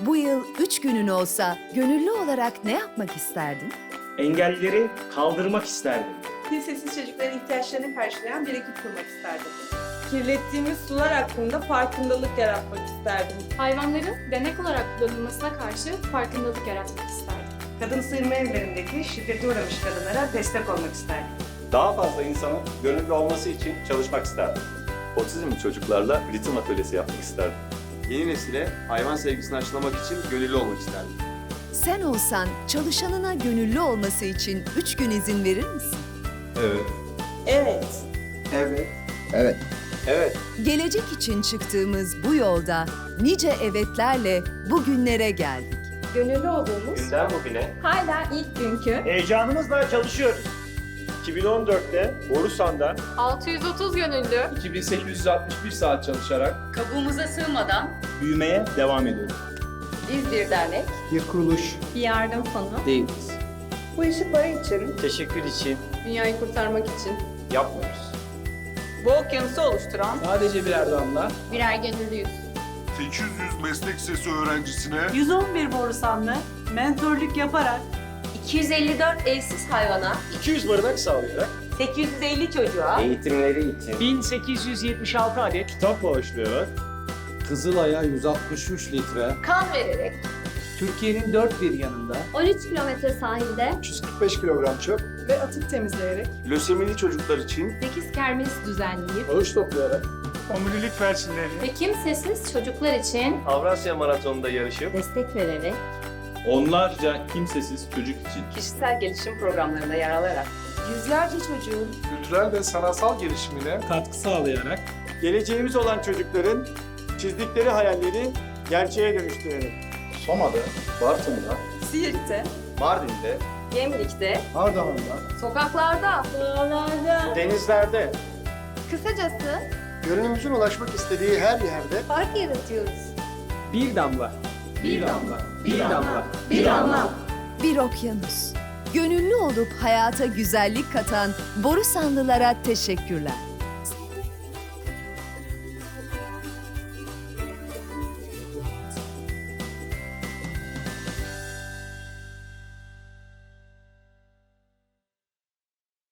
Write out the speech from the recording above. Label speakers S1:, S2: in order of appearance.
S1: Bu yıl üç günün olsa gönüllü olarak ne yapmak isterdin?
S2: Engelleri kaldırmak isterdim.
S3: Kimsesiz çocukların ihtiyaçlarını karşılayan bir ekip kurmak isterdim. Kirlettiğimiz sular hakkında farkındalık yaratmak isterdim.
S4: Hayvanların denek olarak kullanılmasına karşı farkındalık yaratmak isterdim.
S3: Kadın sığınma evlerindeki şiddete uğramış kadınlara destek olmak isterdim.
S5: Daha fazla insanın gönüllü olması için çalışmak isterdim.
S6: Otizmli çocuklarla ritim atölyesi yapmak isterdim.
S7: Yeni nesile hayvan sevgisini aşılamak için gönüllü olmak isterdim.
S1: Sen olsan çalışanına gönüllü olması için üç gün izin verir misin?
S6: Evet.
S3: Evet.
S7: Evet.
S8: Evet.
S5: Evet,
S1: Gelecek için çıktığımız bu yolda nice evetlerle bugünlere geldik.
S4: Gönüllü olduğumuz
S2: Günden bugüne
S4: hala ilk günkü
S2: heyecanımızla çalışıyoruz. 2014'te Borusan'da
S4: 630 gönüllü
S9: 2861 saat çalışarak
S10: Kabuğumuza sığmadan
S2: büyümeye devam ediyoruz.
S10: biz bir dernek,
S8: Bir kuruluş
S4: bir yardım fonu
S8: değiliz.
S3: Bu işi para için,
S2: Teşekkür için
S3: dünyayı kurtarmak için,
S2: yapmıyoruz.
S10: bu okyanusu oluşturan
S9: sadece birer damla
S4: birer gönüllüyüz.
S11: 800 meslek lisesi öğrencisine
S10: 111 borusanlı mentorluk yaparak 254 evsiz hayvana.
S2: 200 barınak sağlayarak.
S10: 850 çocuğa.
S2: Eğitimleri için.
S9: 1876 adet
S2: kitap bağışlayarak
S8: Kızılay'a 163 litre,
S10: kan vererek.
S9: Türkiye'nin dört bir yanında.
S4: 13 kilometre sahilde.
S7: 345 kilogram çöp.
S3: ve atık temizleyerek,
S5: lösemili çocuklar için.
S4: 8 kermes düzenleyip.
S9: Bağış toplayarak.
S11: Omurilik felçlileri
S4: ve kimsesiz çocuklar için.
S6: Avrasya Maratonu'nda yarışıp.
S4: Destek vererek
S6: onlarca kimsesiz çocuk için
S10: kişisel gelişim programlarında yer alarak
S3: yüzlerce çocuğun
S11: kültürel ve sanatsal gelişimine
S9: katkı sağlayarak
S5: geleceğimiz olan çocukların çizdikleri hayalleri gerçeğe dönüştürerek.
S7: Soma'da, Bartın'da,
S3: Siirt'te,
S7: Mardin'de,
S10: Gemlik'te,
S8: Ardahan'da,
S4: sokaklarda, dağlarda,
S5: Denizlerde
S4: kısacası
S7: gönlümüzün ulaşmak istediği her yerde
S4: fark yaratıyoruz.
S9: bir damla, bir damla, bir damla,
S4: Bir anlam.
S1: Bir okyanus. Gönüllü olup hayata güzellik katan Borusanlılara teşekkürler.